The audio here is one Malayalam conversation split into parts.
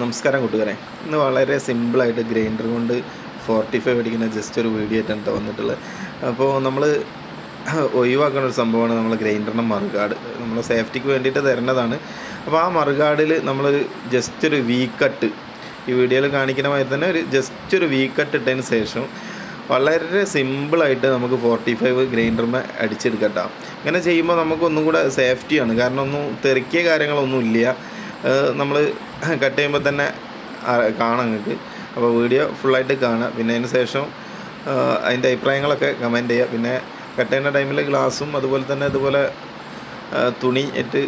നമസ്കാരം കൂട്ടുകാരെ. ഇന്ന് വളരെ സിമ്പിളായിട്ട് ഗ്രൈൻഡർ കൊണ്ട് ഫോർട്ടി ഫൈവ് അടിക്കുന്ന ജസ്റ്റ് ഒരു വീഡിയോ ആയിട്ടാണ് തോന്നിയിട്ടുള്ളത് അപ്പോൾ നമ്മൾ ഒഴിവാക്കുന്ന ഒരു സംഭവമാണ് നമ്മൾ ഗ്രൈൻഡറിന്റെ മറുകാട്. നമ്മൾ സേഫ്റ്റിക്ക് വേണ്ടിയിട്ട് തരേണ്ടതാണ് അപ്പോൾ ആ മറുകാടിൽ നമ്മൾ ജസ്റ്റ് ഒരു വീ കട്ട് ഈ വീഡിയോയിൽ കാണിക്കുന്ന മാതിരി തന്നെ ഒരു ജസ്റ്റ് ഒരു വീ കട്ട് ഇട്ടതിന് ശേഷം വളരെ സിമ്പിളായിട്ട് നമുക്ക് ഫോർട്ടി ഫൈവ് ഗ്രൈൻഡറിന് അടിച്ചെടുക്കട്ടോ ഇങ്ങനെ ചെയ്യുമ്പോൾ നമുക്ക് ഒന്നും കൂടെ സേഫ്റ്റിയാണ് കാരണം ഒന്നും തെറിക്കിയ കാര്യങ്ങളൊന്നും ഇല്ല. നമ്മൾ കട്ട് ചെയ്യുമ്പോൾ തന്നെ കാണാം നിങ്ങൾക്ക് അപ്പോൾ വീഡിയോ ഫുള്ളായിട്ട് കാണുക പിന്നെ അതിന് ശേഷം അതിന്റെ അഭിപ്രായങ്ങളൊക്കെ കമന്റ് ചെയ്യുക പിന്നെ കട്ട് ചെയ്യുന്ന ടൈമിൽ ഗ്ലാസും അതുപോലെ തന്നെ ഇതുപോലെ തുണി ഇട്ട്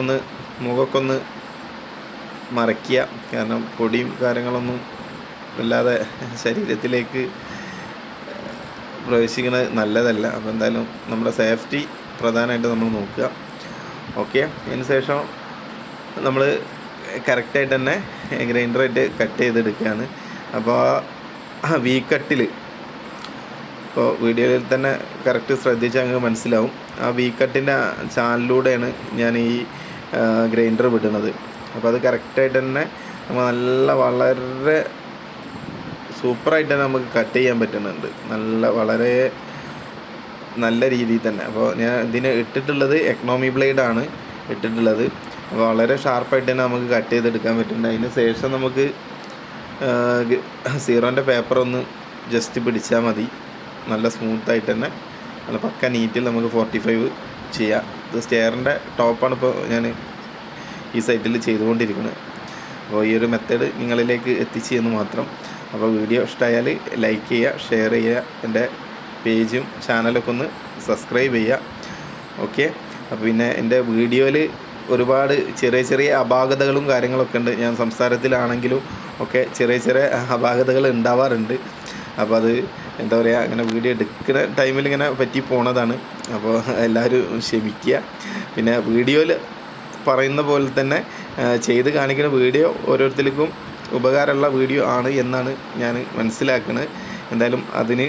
ഒന്ന് മുഖമൊക്കെ ഒന്ന് മറയ്ക്കുക. കാരണം പൊടിയും കാര്യങ്ങളൊന്നും ഇല്ലാതെ ശരീരത്തിലേക്ക് പ്രവേശിക്കുന്നത് നല്ലതല്ല. അപ്പോൾ എന്തായാലും നമ്മുടെ സേഫ്റ്റി പ്രധാനമായിട്ട് നമ്മൾ നോക്കുക. ഓക്കെ അതിന് ശേഷം നമ്മൾ കറക്റ്റായിട്ട് തന്നെ ഗ്രൈൻഡറായിട്ട് കട്ട് ചെയ്തെടുക്കുകയാണ്. അപ്പോൾ ആ വീ കട്ടിൽ ഇപ്പോൾ വീഡിയോയിൽ തന്നെ കറക്റ്റ് ശ്രദ്ധിച്ചാൽ അങ്ങ് മനസ്സിലാവും. ആ വീ കട്ടിന്റെ ചാനലിലൂടെയാണ് ഞാൻ ഈ ഗ്രൈൻഡർ വിടുന്നത്. അപ്പോൾ അത് കറക്റ്റായിട്ട് തന്നെ നമ്മൾ നല്ല വളരെ സൂപ്പറായിട്ട് തന്നെ നമുക്ക് കട്ട് ചെയ്യാൻ പറ്റുന്നുണ്ട്. നല്ല വളരെ നല്ല രീതിയിൽ തന്നെ. അപ്പോൾ ഞാൻ ഇതിന് ഇട്ടിട്ടുള്ളത് എക്കണോമി ബ്ലേഡാണ് ഇട്ടിട്ടുള്ളത്. വളരെ ഷാർപ്പായിട്ട് തന്നെ നമുക്ക് കട്ട് ചെയ്തെടുക്കാൻ പറ്റുന്നുണ്ട്. അതിന് ശേഷം നമുക്ക് സീറോന്റെ പേപ്പർ ഒന്ന് ജസ്റ്റ് പിടിച്ചാൽ മതി. നല്ല സ്മൂത്തായിട്ട് തന്നെ. നല്ല പക്ക നീറ്റിൽ നമുക്ക് ഫോർട്ടി ഫൈവ് ചെയ്യാം. ഇത് സ്റ്റെയറിന്റെ ടോപ്പാണ് ഇപ്പോൾ ഞാൻ ഈ സൈറ്റിൽ ചെയ്തുകൊണ്ടിരിക്കുന്നത്. അപ്പോൾ ഈ ഒരു മെത്തേഡ് നിങ്ങളിലേക്ക് എത്തിച്ചു എന്ന് മാത്രം. അപ്പോൾ വീഡിയോ ഇഷ്ടമായാൽ ലൈക്ക് ചെയ്യുക ഷെയർ ചെയ്യുക എന്റെ പേജും ചാനലൊക്കെ ഒന്ന് സബ്സ്ക്രൈബ് ചെയ്യുക. ഓക്കെ അപ്പോൾ പിന്നെ എന്റെ വീഡിയോയിൽ ഒരുപാട് ചെറിയ ചെറിയ അപാകതകളും കാര്യങ്ങളൊക്കെ ഉണ്ട്. ഞാൻ സംസാരത്തിലാണെങ്കിലും ഒക്കെ ചെറിയ ചെറിയ അപാകതകൾ ഉണ്ടാവാറുണ്ട്. അപ്പോൾ അത് എന്താ പറയുക അങ്ങനെ വീഡിയോ എടുക്കുന്ന ടൈമിൽ ഇങ്ങനെ പറ്റി പോണതാണ്. അപ്പോൾ എല്ലാവരും ക്ഷമിക്കുക. പിന്നെ വീഡിയോയിൽ പറയുന്ന പോലെ തന്നെ ചെയ്ത് കാണിക്കുന്ന വീഡിയോ ഓരോരുത്തർക്കും ഉപകാരമുള്ള വീഡിയോ ആണ് എന്നാണ് ഞാൻ മനസ്സിലാക്കുന്നത് എന്തായാലും അതിന്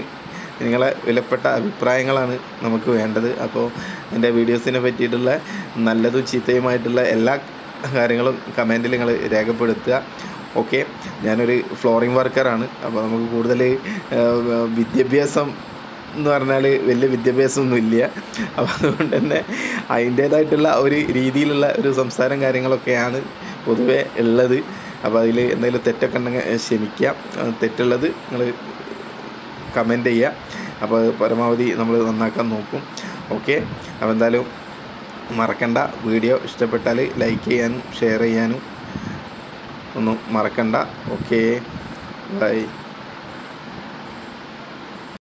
നിങ്ങളെ വിലപ്പെട്ട അഭിപ്രായങ്ങളാണ് നമുക്ക് വേണ്ടത്. അപ്പോൾ എന്റെ വീഡിയോസിനെ പറ്റിയിട്ടുള്ള നല്ലതും ചീത്തയുമായിട്ടുള്ള എല്ലാ കാര്യങ്ങളും കമന്റിൽ നിങ്ങൾ രേഖപ്പെടുത്തുക. ഓക്കെ ഞാനൊരു ഫ്ലോറിംഗ് വർക്കറാണ്. അപ്പോൾ നമുക്ക് കൂടുതൽ വിദ്യാഭ്യാസം എന്ന് പറഞ്ഞാൽ വലിയ വിദ്യാഭ്യാസമൊന്നും ഇല്ല അപ്പോൾ അതുകൊണ്ട് തന്നെ അതിന്റേതായിട്ടുള്ള ഒരു രീതിയിലുള്ള ഒരു സംസാരം കാര്യങ്ങളൊക്കെയാണ് പൊതുവേ ഉള്ളത്. അപ്പോൾ അതിൽ എന്തെങ്കിലും തെറ്റൊക്കെ ഉണ്ടെങ്കിൽ ക്ഷമിക്കാം. തെറ്റുള്ളത് നിങ്ങൾ കമന്റ് ചെയ്യുക. അപ്പോൾ പരമാവധി നമ്മൾ നന്നാക്കാൻ നോക്കും. ഓക്കെ അപ്പോൾ എന്തായാലും മറക്കണ്ട. വീഡിയോ ഇഷ്ടപ്പെട്ടാൽ ലൈക്ക് ചെയ്യാനും ഷെയർ ചെയ്യാനും ഒന്നും മറക്കണ്ട. Okay bye